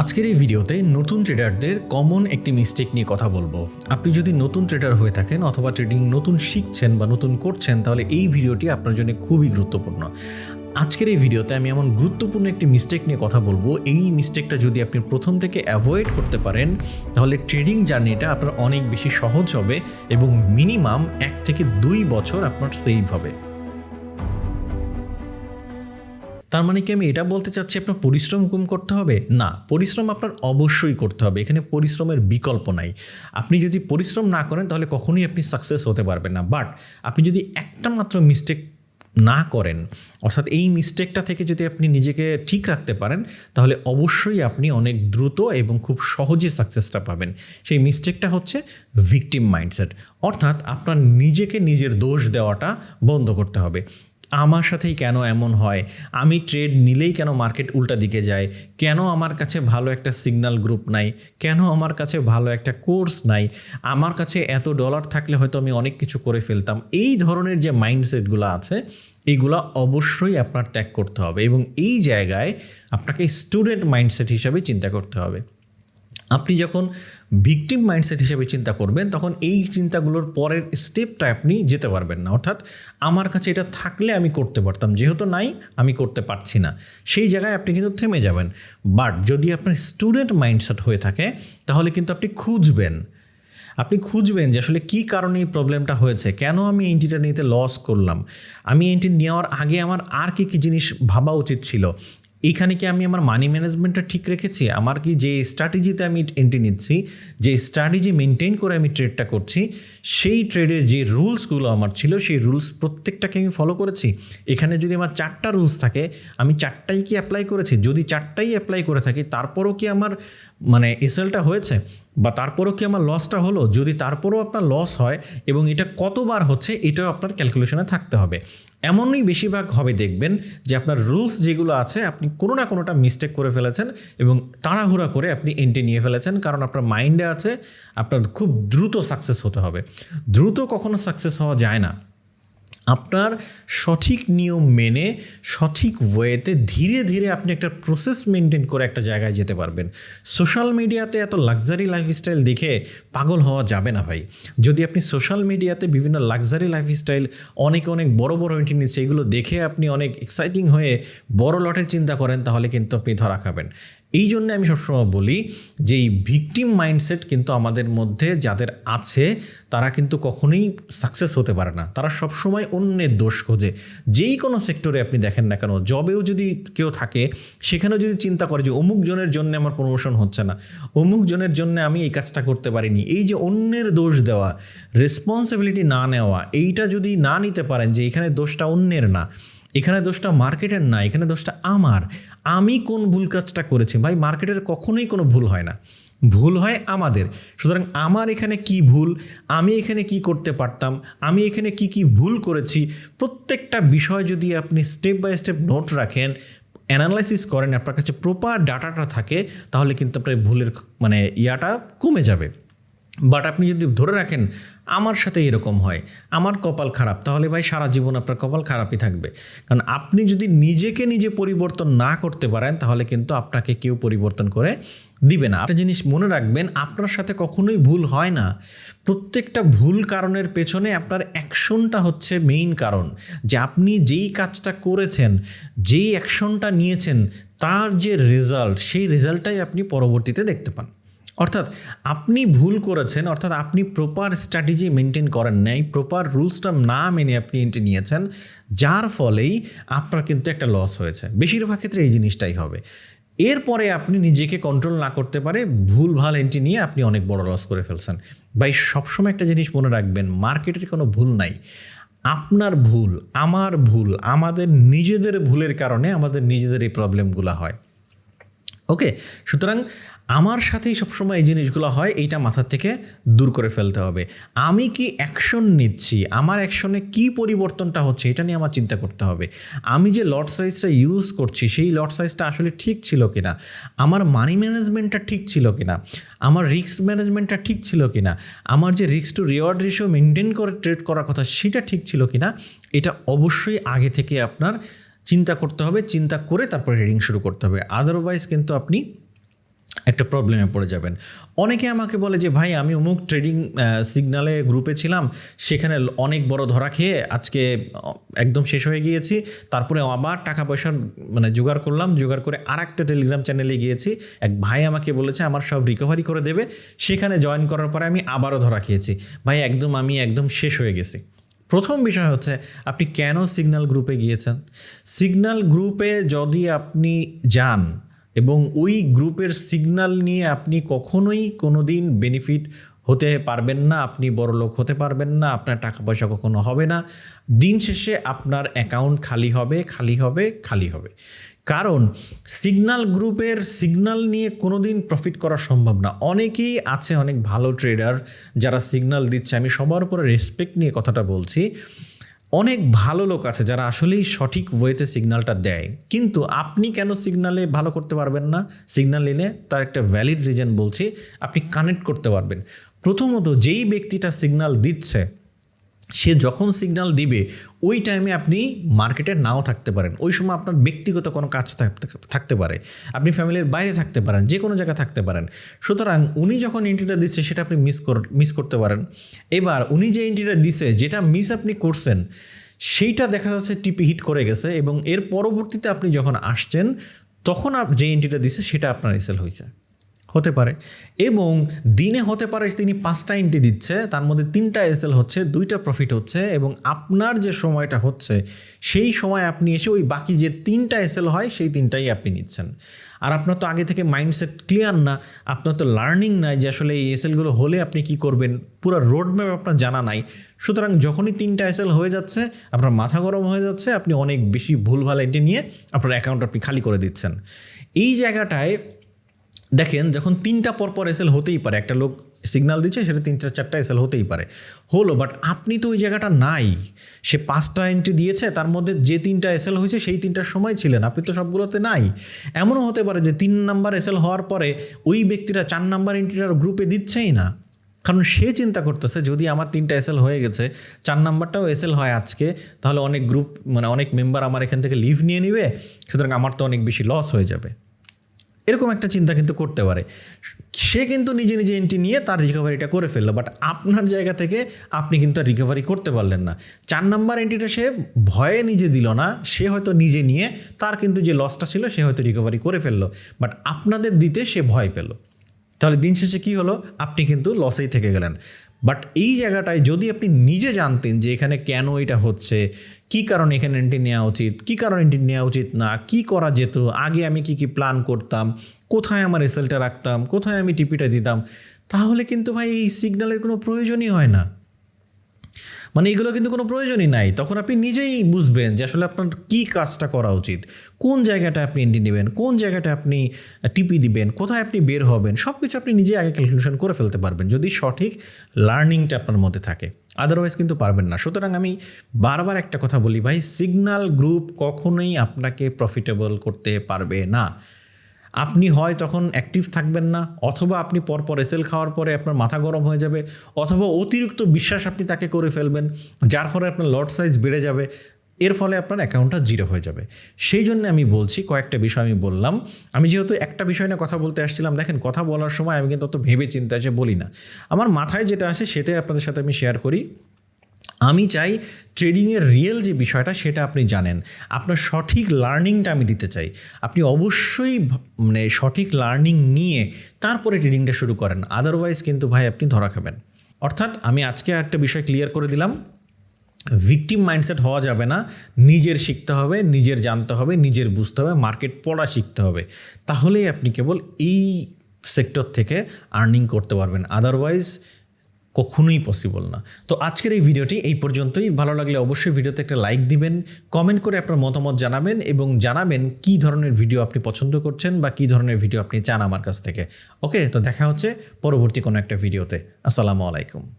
আজকের এই ভিডিওতে নতুন ট্রেডারদের কমন একটি মিস্টেক নিয়ে কথা বলব। আপনি যদি নতুন ট্রেডার হয়ে থাকেন অথবা ট্রেডিং নতুন শিখছেন বা নতুন করছেন, তাহলে এই ভিডিওটি আপনার জন্য খুবই গুরুত্বপূর্ণ। আজকের এই ভিডিওতে আমি এমন গুরুত্বপূর্ণ একটি মিস্টেক নিয়ে কথা বলব। এই মিস্টেকটা যদি আপনি প্রথম থেকে অ্যাভয়েড করতে পারেন, তাহলে ট্রেডিং জার্নিটা আপনার অনেক বেশি সহজ হবে এবং মিনিমাম এক থেকে দুই বছর আপনার সেভ হবে। তার মানে কি আমি এটা বলতে চাচ্ছি আপনার পরিশ্রম কম করতে হবে? না, পরিশ্রম আপনার অবশ্যই করতে হবে। এখানে পরিশ্রমের বিকল্প নাই। আপনি যদি পরিশ্রম না করেন, তাহলে কখনোই আপনি সাকসেস হতে পারবেন না। বাট আপনি যদি একটা মাত্র মিস্টেক না করেন, অর্থাৎ এই মিস্টেকটা থেকে যদি আপনি নিজেকে ঠিক রাখতে পারেন, তাহলে অবশ্যই আপনি অনেক দ্রুত এবং খুব সহজে সাকসেসটা পাবেন। সেই মিস্টেকটা হচ্ছে ভিকটিম মাইন্ডসেট অর্থাৎ আপনার নিজেকে নিজের দোষ দেওয়াটা বন্ধ করতে হবে। আমার সাথেই কেন এমন হয়? আমি ট্রেড নিলেই কেন মার্কেট উল্টা দিকে যায়? কেন আমার কাছে ভালো একটা সিগন্যাল গ্রুপ নাই? কেন আমার কাছে ভালো একটা কোর্স নাই? আমার কাছে এত ডলার থাকলে হয়তো আমি অনেক কিছু করে ফেলতাম। এই ধরনের যে মাইন্ডসেটগুলো আছে এইগুলা অবশ্যই আপনার ত্যাগ করতে হবে এবং এই জায়গায় আপনাকে স্টুডেন্ট মাইন্ডসেট হিসাবে চিন্তা করতে হবে। আপনি যখন ভিকটিম মাইন্ডসেট হিসেবে চিন্তা করবেন, তখন এই চিন্তাগুলোর পরের স্টেপটা আপনি যেতে পারবেন না। অর্থাৎ আমার কাছে এটা থাকলে আমি করতে পারতাম, যেহেতু নাই, আমি করতে পারছি না। সেই জায়গায় আপনি কিন্তু থেমে যাবেন। বাট যদি আপনার স্টুডেন্ট মাইন্ডসেট হয়ে থাকে, তাহলে কিন্তু আপনি খুঁজবেন। আপনি খুঁজবেন যে আসলে কী কারণে এই প্রবলেমটা হয়েছে, কেন আমি এন্ট্রিটা নিতে লস করলাম? আমি এন্ট্রি নেওয়ার আগে আমার আর কী কী জিনিস ভাবা উচিত ছিল? এখানে কি আমি আমার মানি ম্যানেজমেন্টটা ঠিক রেখেছি? আমার কি যে স্ট্র্যাটেজিতে আমি এন্ট্রি নিচ্ছি, যে স্ট্র্যাটেজি মেনটেন করে আমি ট্রেডটা করছি, সেই ট্রেডের যে রুলসগুলো আমার ছিল, সেই রুলস প্রত্যেকটাকে আমি ফলো করেছি। এখানে যদি আমার চারটা রুলস থাকে, আমি চারটাই কি অ্যাপ্লাই করেছি? যদি চারটাই অ্যাপ্লাই করে থাকি, তারপরও কি আমার মানে এসএলটা হয়েছে? বা তারপরও কি আমার লসটা হলো? যদি তারপরও আপনার লস হয় এবং এটা কতবার হচ্ছে, এটাও আপনার ক্যালকুলেশনে থাকতে হবে। এমনই বেশিরভাগ হবে, দেখবেন, যে আপনার রুলস যেগুলো আছে, আপনি কোনো না কোনোটা মিস্টেক করে ফেলেছেন এবং তাড়াহুড়া করে আপনি এন্ট্রি নিয়ে ফেলেছেন, কারণ আপনার মাইন্ডে আছে, আপনার খুব দ্রুত সাকসেস হতে হবে। দ্রুত কখনো সাকসেস হওয়া যায় না। আপনার সঠিক নিয়ম মেনে, সঠিক ওয়েতে ধীরে ধীরে আপনি একটা প্রসেস মেনটেন করে একটা জায়গায় যেতে পারবেন। সোশ্যাল মিডিয়াতে এত লাক্সারি লাইফস্টাইল দেখে পাগল হওয়া যাবে না ভাই। যদি আপনি সোশ্যাল মিডিয়াতে বিভিন্ন লাক্সারি লাইফস্টাইল অনেক অনেক বড় বড় এন্ট্রি নিচ্ছে, এগুলো দেখে আপনি অনেক এক্সাইটিং হয়ে বড় লটের চিন্তা করেন, তাহলে কিন্তু আপনি ধরা খাবেন। এই জন্য আমি সবসময় বলি যে এই ভিকটিম মাইন্ডসেট কিন্তু আমাদের মধ্যে যাদের আছে, তারা কিন্তু কখনোই সাকসেস হতে পারে না। তারা সবসময় অন্যের দোষ খোঁজে। যেই কোনো সেক্টরে আপনি দেখেন না কেন জবেও যদি কেউ থাকে, সেখানেও যদি চিন্তা করে যে অমুক জনের জন্য আমার প্রমোশন হচ্ছে না, অমুক জনের জন্য আমি এই কাজটা করতে পারিনি, এই যে অন্যের দোষ দেওয়া রেসপন্সিবিলিটি না নেওয়া, এইটা যদি না নিতে পারেন যে এখানে দোষটা অন্যের না এখানে দোষটা মার্কেটের না, এখানে দোষটা আমার। আমি কোন ভুল কাজটা করেছি? ভাই, মার্কেটের কখনোই কোনো ভুল হয় না। ভুল হয় আমাদের। সুতরাং আমার এখানে কি ভুল? আমি এখানে কি করতে পারতাম? আমি এখানে কি কি ভুল করেছি? প্রত্যেকটা বিষয় যদি আপনি স্টেপ বাই স্টেপ নোট রাখেন অ্যানালাইসিস করেন, আপনার কাছে প্রপার ডাটাটা থাকে, তাহলে কিন্তু আপনার ভুলের মানে ইয়াটা কমে যাবে। বাট আপনি যদি ধরে রাখেন, আমার সাথে এরকম হয়, আমার কপাল খারাপ, তাহলে ভাই সারা জীবন আপনার কপাল খারাপই থাকবে। কারণ আপনি যদি নিজেকে নিজে পরিবর্তন না করতে পারেন, তাহলে কিন্তু আপনাকে কেউ পরিবর্তন করে দিবে না। একটা জিনিস মনে রাখবেন, আপনার সাথে কখনোই ভুল হয় না। প্রত্যেকটা ভুল কারণের পেছনে আপনার অ্যাকশনটা হচ্ছে মেইন কারণ। যে আপনি যেই কাজটা করেছেন, যেই অ্যাকশনটা নিয়েছেন, তার যে রেজাল্ট সেই রেজাল্টটাই আপনি পরবর্তীতে দেখতে পান। অর্থাৎ আপনি ভুল করেছেন, অর্থাৎ আপনি প্রপার স্ট্র্যাটেজি মেনটেন করেন নাই প্রপার রুলসটা না মেনে আপনি এন্ট্রি নিয়েছেন, যার ফলেই আপনার কিন্তু একটা লস হয়েছে। বেশিরভাগ ক্ষেত্রে এই জিনিসটাই হবে। এরপরে আপনি নিজেকে কন্ট্রোল না করতে পারে ভুল, ভালো এন্ট্রি নিয়ে আপনি অনেক বড় লস করে ফেলছেন। ভাই, সবসময় একটা জিনিস মনে রাখবেন মার্কেটের কোনো ভুল নাই। আপনার ভুল, আমার ভুল, আমাদের নিজেদের ভুলের কারণে আমাদের নিজেদের এই প্রবলেমগুলো হয়। ওকে সুতরাং আমার সাথেই সবসময় এই জিনিসগুলো হয়, এইটা মাথার থেকে দূর করে ফেলতে হবে। আমি কি অ্যাকশন নিচ্ছি? আমার অ্যাকশনে কি পরিবর্তনটা হচ্ছে? এটা নিয়ে আমার চিন্তা করতে হবে। আমি যে লট সাইজটা ইউজ করছি, সেই লট সাইজটা আসলে ঠিক ছিল কিনা? আমার মানি ম্যানেজমেন্টটা ঠিক ছিল কিনা? আমার রিস্ক ম্যানেজমেন্টটা ঠিক ছিল কিনা? আমার যে risk to reward ratio maintain করে ট্রেড করার কথা, সেটা ঠিক ছিল কিনা? এটা অবশ্যই আগে থেকে আপনার চিন্তা করতে হবে, চিন্তা করে তারপরে রিডিং শুরু করতে হবে। আদারওয়াইজ কিন্তু আপনি একটা প্রবলেমে পড়ে যাবেন। অনেকে আমাকে বলে যে, ভাই, আমি অমুক ট্রেডিং সিগনালে গ্রুপে ছিলাম, সেখানে অনেক বড় ধরা খেয়ে আজকে একদম শেষ হয়ে গিয়েছি, তারপরে আবার টাকা পয়সা মানে জোগাড় করলাম, জোগাড় করে আর একটা টেলিগ্রাম চ্যানেলে গিয়েছি। এক ভাই আমাকে বলেছে, আমার সব রিকভারি করে দেবে। সেখানে জয়েন করার পরে আমি আবারও ধরা খেয়েছি। ভাই, একদম আমি একদম শেষ হয়ে গেছি। প্রথম বিষয় হচ্ছে, আপনি কেন সিগনাল গ্রুপে গিয়েছেন? সিগন্যাল গ্রুপে যদি আপনি যান এবং ওই গ্রুপের সিগনাল নিয়ে আপনি কখনোই কোনো দিন বেনিফিট হতে পারবেন না, আপনি বড় লোক হতে পারবেন না, আপনার টাকা পয়সা কখনো হবে না। দিন শেষে আপনার অ্যাকাউন্ট খালি হবে খালি হবে খালি হবে। কারণ সিগন্যাল গ্রুপের সিগনাল নিয়ে কোনো দিন প্রফিট করা সম্ভব না। অনেকেই আছে, অনেক ভালো ট্রেডার যারা সিগনাল দিচ্ছে। আমি সবার উপরে রেসপেক্ট নিয়ে কথাটা বলছি। অনেক ভালো লোক আছে যারা আসলেই সঠিক ওয়েতে সিগনালটা দেয়। কিন্তু আপনি কেন সিগনালে ভালো করতে পারবেন না? সিগনাল এনে তার একটা ভ্যালিড রিজন বলছি, আপনি কানেক্ট করতে পারবেন। প্রথমত যেই ব্যক্তিটা সিগনাল দিচ্ছে, সে যখন সিগনাল দিবে, ওই টাইমে আপনি মার্কেটে নাও থাকতে পারেন। ওই সময় আপনার ব্যক্তিগত কোনো কাজ থাকতে- পারে। আপনি ফ্যামিলির বাইরে থাকতে পারেন, যে কোনো জায়গায় থাকতে পারেন। সুতরাং উনি যখন এন্ট্রিটা দিচ্ছে, সেটা আপনি মিস কর মিস করতে পারেন। এবার উনি যে এন্ট্রিটা দিছে, যেটা মিস আপনি করছেন, সেইটা দেখা যাচ্ছে টিপি হিট করে গেছে এবং এর পরবর্তীতে আপনি যখন আসছেন, তখন যে এন্ট্রিটা দিছে, সেটা আপনার রিসেল হয়েছে হতে পারে। এবং দিনে হতে পারে তিনি পাঁচটা এন্ট্রি দিচ্ছে, তার মধ্যে তিনটা এসএল হচ্ছে, দুইটা প্রফিট হচ্ছে এবং আপনার যে সময়টা হচ্ছে, সেই সময় আপনি এসে ওই বাকি যে তিনটা এসএল হয়, সেই তিনটাই আপনি নিচ্ছেন। আর আপনার তো আগে থেকে মাইন্ডসেট ক্লিয়ার না, আপনার তো লার্নিং নাই যে আসলে এই এসএলগুলো হলে আপনি কি করবেন, পুরো রোড ম্যাপ আপনার জানা নাই। সুতরাং যখনই তিনটা এসএল হয়ে যাচ্ছে, আপনার মাথা গরম হয়ে যাচ্ছে, আপনি অনেক বেশি ভুলভাল এন্ট্রি নিয়ে আপনার অ্যাকাউন্ট আপনি খালি করে দিচ্ছেন। এই জায়গাটায় দেখেন, যখন তিনটা পর পর এসএল হতেই পারে, একটা লোক সিগন্যাল দিচ্ছে, সেটা তিনটা, চারটা এসএল হতেই পারে। হলো বাট আপনি তো ওই জায়গাটা নাই। সে পাঁচটা এন্ট্রি দিয়েছে, তার মধ্যে যে তিনটা এসএল হয়েছে, সেই তিনটার সময় ছিলেন। আপনি তো সবগুলোতে নাই। এমনও হতে পারে যে তিন নাম্বার এসএল হওয়ার পরে ওই ব্যক্তিরা চার নাম্বার এন্ট্রিটার গ্রুপে দিচ্ছেই না। কারণ সে চিন্তা করতেছে, যদি আমার তিনটা এসএল হয়ে গেছে, চার নাম্বারটাও এসএল হয় আজকে, তাহলে অনেক গ্রুপ মানে অনেক মেম্বার আমার এখান থেকে লিভ নিয়ে নিবে, সুতরাং আমার তো অনেক বেশি লস হয়ে যাবে। এরকম একটা চিন্তা কিন্তু করতে পারে। সে কিন্তু নিজে নিজে এন্ট্রি নিয়ে তার রিকভারিটা করে ফেলল বাট আপনার জায়গা থেকে আপনি কিন্তু রিকভারি করতে পারলেন না। চার নাম্বার এন্ট্রিটা সে ভয়ে নিজে দিল না, সে হয়তো নিজে নিয়ে তার কিন্তু যে লসটা ছিল, সে হয়তো রিকভারি করে ফেলল বাট আপনাদের দিতে সে ভয় পেল। তাহলে দিন শেষে কী হলো? আপনি কিন্তু লসেই থেকে গেলেন। বাট এই জায়গাটায় যদি আপনি নিজে জানতেন যে এখানে কেন এটা হচ্ছে কী কারণে এখানে এন্ট্রি নেওয়া উচিত? কী কারণে এন্ট্রি নেওয়া উচিত না? কি করা যেত? আগে আমি কি কি প্ল্যান করতাম? কোথায় আমার রেজাল্টটা রাখতাম? কোথায় আমি টিপিটা দিতাম? তাহলে কিন্তু ভাই এই সিগন্যালের কোনো প্রয়োজনই হয় না। মানে এগুলো কিন্তু কোনো প্রয়োজনই নাই। তখন আপনি নিজেই বুঝবেন যে আসলে আপনার কী কাজটা করা উচিত। কোন জায়গাটা আপনি এন্ট্রি নেবেন? কোন জায়গাটা আপনি টিপি দিবেন? কোথায় আপনি বের হবেন? সব কিছু আপনি নিজেই আগে ক্যালকুলেশন করে ফেলতে পারবেন। যদি সঠিক লার্নিংটা আপনার মধ্যে থাকে। আদারওয়াইজ কিন্তু পারবেন না। সুতরাং আমি বারবার একটা কথা বলি, ভাই সিগনাল গ্রুপ কখনোই আপনাকে প্রফিটেবল করতে পারবে না। আপনি হয় তখন অ্যাক্টিভ থাকবেন না, অথবা আপনি পরপর এসেল খাওয়ার পরে আপনার মাথা গরম হয়ে যাবে, অথবা অতিরিক্ত বিশ্বাস আপনি তাকে করে ফেলবেন, যার ফলে আপনার লট সাইজ বেড়ে যাবে। এর ফলে আপনার অ্যাকাউন্টটা জিরো হয়ে যাবে। সেই জন্য আমি বলছি, কয়েকটা বিষয় আমি বললাম। আমি যেহেতু একটা বিষয় নিয়ে কথা বলতে আসছিলাম, দেখেন কথা বলার সময় আমি কিন্তু অত ভেবে চিন্তা এসে বলি না। আমার মাথায় যেটা আসে সেটাই আপনাদের সাথে আমি শেয়ার করি। আমি চাই ট্রেডিংয়ের রিয়েল যে বিষয়টা সেটা আপনি জানেন। আপনার সঠিক লার্নিংটা আমি দিতে চাই। আপনি অবশ্যই মানে সঠিক লার্নিং নিয়ে তারপরে ট্রেডিংটা শুরু করেন। আদারওয়াইজ কিন্তু ভাই আপনি ধরা খাবেন। অর্থাৎ আমি আজকে একটা বিষয় ক্লিয়ার করে দিলাম। ভিকটিম মাইন্ডসেট হওয়া যাবে না। নিজের শিখতে হবে, নিজের জানতে হবে, নিজের বুঝতে হবে মার্কেট পড়া শিখতে হবে। তাহলেই আপনি কেবল এই সেক্টর থেকে আর্নিং করতে পারবেন। আদারওয়াইজ কখনোই পসিবল না। তো আজকের এই ভিডিওটি এই পর্যন্তই। ভালো লাগলে অবশ্যই ভিডিওতে একটা লাইক দিবেন কমেন্ট করে আপনার মতামত জানাবেন এবং জানাবেন কী ধরনের ভিডিও আপনি পছন্দ করছেন বা কী ধরনের ভিডিও আপনি চান আমার কাছ থেকে। ওকে তো দেখা হচ্ছে পরবর্তী কোনো একটা ভিডিওতে আসসালামু আলাইকুম।